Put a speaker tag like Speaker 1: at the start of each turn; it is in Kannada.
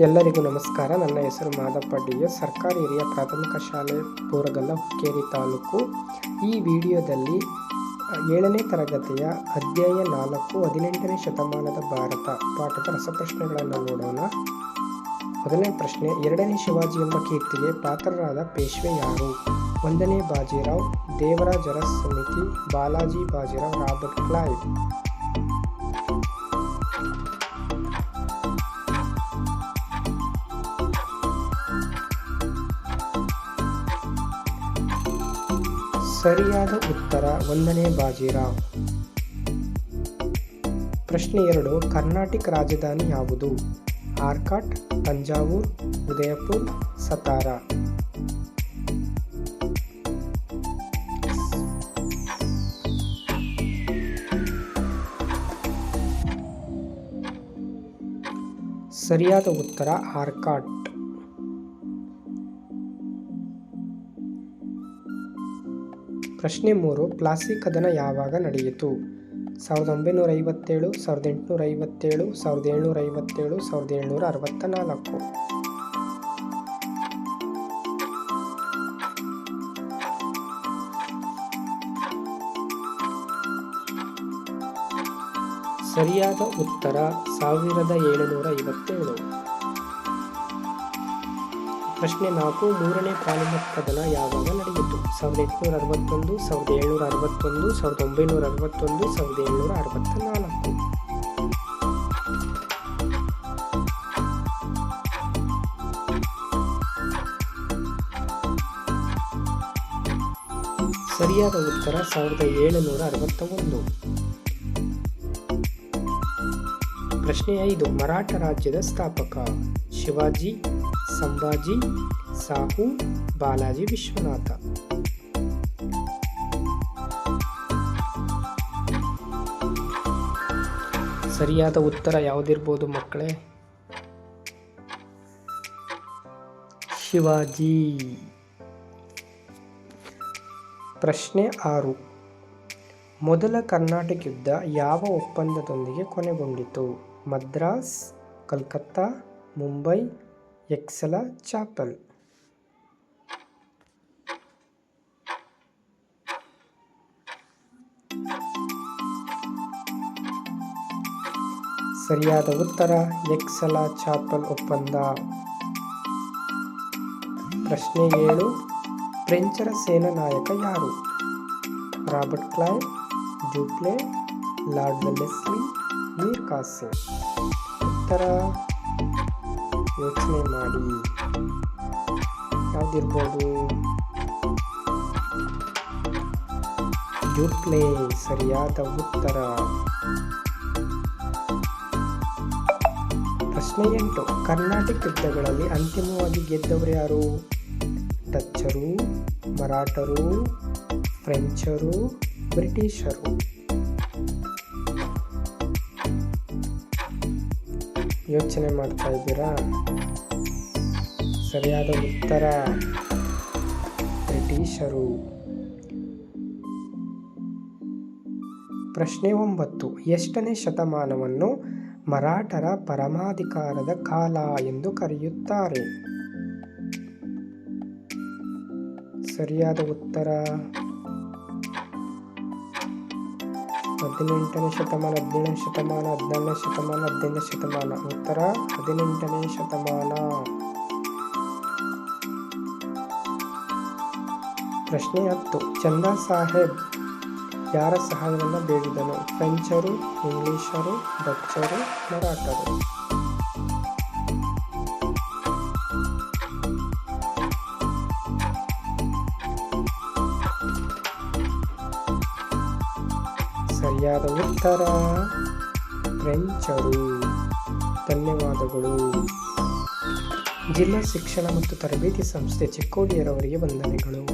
Speaker 1: ಎಲ್ಲರಿಗೂ ನಮಸ್ಕಾರ. ನನ್ನ ಹೆಸರು ಮಾದಪ್ಪ ಡಿ ಸರ್ಕಾರಿ ಹಿರಿಯ ಪ್ರಾಥಮಿಕ ಶಾಲೆ ಬೋರಗಲ್ಲ ಹುಕ್ಕೇರಿ ತಾಲೂಕು. ಈ ವಿಡಿಯೋದಲ್ಲಿ ಏಳನೇ ತರಗತಿಯ ಅಧ್ಯಾಯ ನಾಲ್ಕು, ಹದಿನೆಂಟನೇ ಶತಮಾನದ ಭಾರತ ಪಾಠದ ರಸಪ್ರಶ್ನೆಗಳನ್ನು ನೋಡೋಣ. ಮೊದಲನೇ ಪ್ರಶ್ನೆ, ಎರಡನೇ ಶಿವಾಜಿ ಎಂಬ ಕೀರ್ತಿಗೆ ಪಾತ್ರರಾದ ಪೇಶ್ವೆ ಯಾರು? ಒಂದನೇ ಬಾಜಿರಾವ್, ದೇವರಾಜರ ಸಮಿತಿ, ಬಾಲಾಜಿ ಬಾಜಿರಾವ್, ರಾಬರ್ಟ್ ಕ್ಲೈವ್. ಸರಿಯಾದ ಉತ್ತರ ಒಂದನೇ ಬಾಜಿರಾವ್. ಪ್ರಶ್ನೆ ಎರಡು, ಕರ್ನಾಟಕ ರಾಜಧಾನಿ ಯಾವುದು? ಆರ್ಕಾಟ್, ತಂಜಾವೂರ್, ಉದಯಪುರ್, ಸತಾರ. ಸರಿಯಾದ ಉತ್ತರ ಆರ್ಕಾಟ್. ಪ್ರಶ್ನೆ ಮೂರು ಪ್ಲಾಸಿ ಕದನ ಯಾವಾಗ ನಡೆಯಿತು? ಸಾವಿರದ ಒಂಬೈನೂರ ಐವತ್ತೇಳು, ಸಾವಿರದ ಎಂಟುನೂರ ಐವತ್ತೇಳು, ಸಾವಿರದ ಏಳ್ನೂರ ಐವತ್ತೇಳು ಸಾವಿರದ ಏಳ್ನೂರ ಅರವತ್ತ ನಾಲ್ಕು ಸರಿಯಾದ ಉತ್ತರ, ಸಾವಿರದ ಏಳುನೂರ ಐವತ್ತೇಳು. ಪ್ರಶ್ನೆ ನಾಲ್ಕು, ಮೂರನೇ ಕಾಲಿನ ಕದನ ಯಾವಾಗ ಸಾವಿರದ ಎಂಟುನೂರ ಅರವತ್ತೊಂದು, ಸಾವಿರದ ಏಳ್ನೂರ ಅರವತ್ತೊಂದು, ಸಾವಿರದ ಒಂಬೈನೂರ ಅರವತ್ತೊಂದು. ಸಾವಿರದ ಏಳ್ನೂರ ಅರವತ್ತ ನಾಲ್ಕು ಸರಿಯಾದ ಉತ್ತರ ಸಾವಿರದ ಏಳುನೂರ ಅರವತ್ತ ಒಂದು ಪ್ರಶ್ನೆ ಐದು, ಮರಾಠ ರಾಜ್ಯದ ಸ್ಥಾಪಕ ಶಿವಾಜಿ, ಸಂಭಾಜಿ, ಸಾಹು, ಬಾಲಾಜಿ ವಿಶ್ವನಾಥ. ಸರಿಯಾದ ಉತ್ತರ ಯಾವುದಿರ್ಬೋದು ಮಕ್ಕಳೇ? ಶಿವಾಜಿ. ಪ್ರಶ್ನೆ ಆರು. ಮೊದಲ ಕರ್ನಾಟಕ ಯುದ್ಧ ಯಾವ ಒಪ್ಪಂದದೊಂದಿಗೆ ಕೊನೆಗೊಂಡಿತು? Madras, Calcutta, Mumbai, Aix la Chapelle. ಸರಿಯಾದ ಉತ್ತರ, ಎಕ್ಸಲ ಚಾಪಲ್ ಒಪ್ಪಂದ. ಪ್ರಶ್ನೆ ಏಳು, ಫ್ರೆಂಚರ ಸೇನಾ ನಾಯಕ ಯಾರು? ರಾಬರ್ಟ್ ಕ್ಲೈವ್ ಜೂಪ್ಲೆ ಲಾರ್ಡ್ ವೆಲ್ಲೆಸ್ಲಿ ಮೀರ್ ಕಾಸಿಂ ಉತ್ತರ, ಯೋಚನೆ ಮಾಡಿ. ಯಾವ್ದಿರ್ಬೋದು? ಜೂಪ್ಲೆ ಸರಿಯಾದ ಉತ್ತರ. ಪ್ರಶ್ನೆ ಎಂಟು ಕರ್ನಾಟಕ ಯುದ್ಧಗಳಲ್ಲಿ ಅಂತಿಮವಾಗಿ ಗೆದ್ದವರು ಯಾರು? ಡಚ್ಚರು, ಮರಾಠರು, ಫ್ರೆಂಚರು, ಬ್ರಿಟಿಷರು. ಯೋಚನೆ ಮಾಡ್ತಾ ಇದ್ದೀರಾ? ಸರಿಯಾದ ಉತ್ತರ. ಬ್ರಿಟಿಷರು. ಪ್ರಶ್ನೆ ಒಂಬತ್ತು. ಎಷ್ಟನೇ ಶತಮಾನವನ್ನು ಮರಾಠರ ಪರಮಾಧಿಕಾರದ ಕಾಲ ಎಂದು ಕರೆಯುತ್ತಾರೆ. ಸರಿಯಾದ ಉತ್ತರ? ಹದಿನೆಂಟನೇ ಶತಮಾನ, ಹದಿನೇಳನೇ ಶತಮಾನ ಹದಿನಾರನೇ ಶತಮಾನ, ಹದಿನೈದನೇ ಶತಮಾನ. ಉತ್ತರ? ಹದಿನೆಂಟನೇ ಶತಮಾನ. ಪ್ರಶ್ನೆ ಹತ್ತು. ಚಂದಾ ಸಾಹೇಬ್ ಯಾರ ಸಹಾಯವನ್ನು ಬೇಡಿದನು? ಫ್ರೆಂಚರು, ಇಂಗ್ಲಿಷರು, ಡಚ್ಚರು, ಮರಾಠರು. ಸರಿಯಾದ ಉತ್ತರ. ಫ್ರೆಂಚರು. ಧನ್ಯವಾದಗಳು. ಜಿಲ್ಲಾ ಶಿಕ್ಷಣ ಮತ್ತು ತರಬೇತಿ ಸಂಸ್ಥೆ ಚಿಕ್ಕೋಡಿಯರವರಿಗೆ ವಂದನೆಗಳು.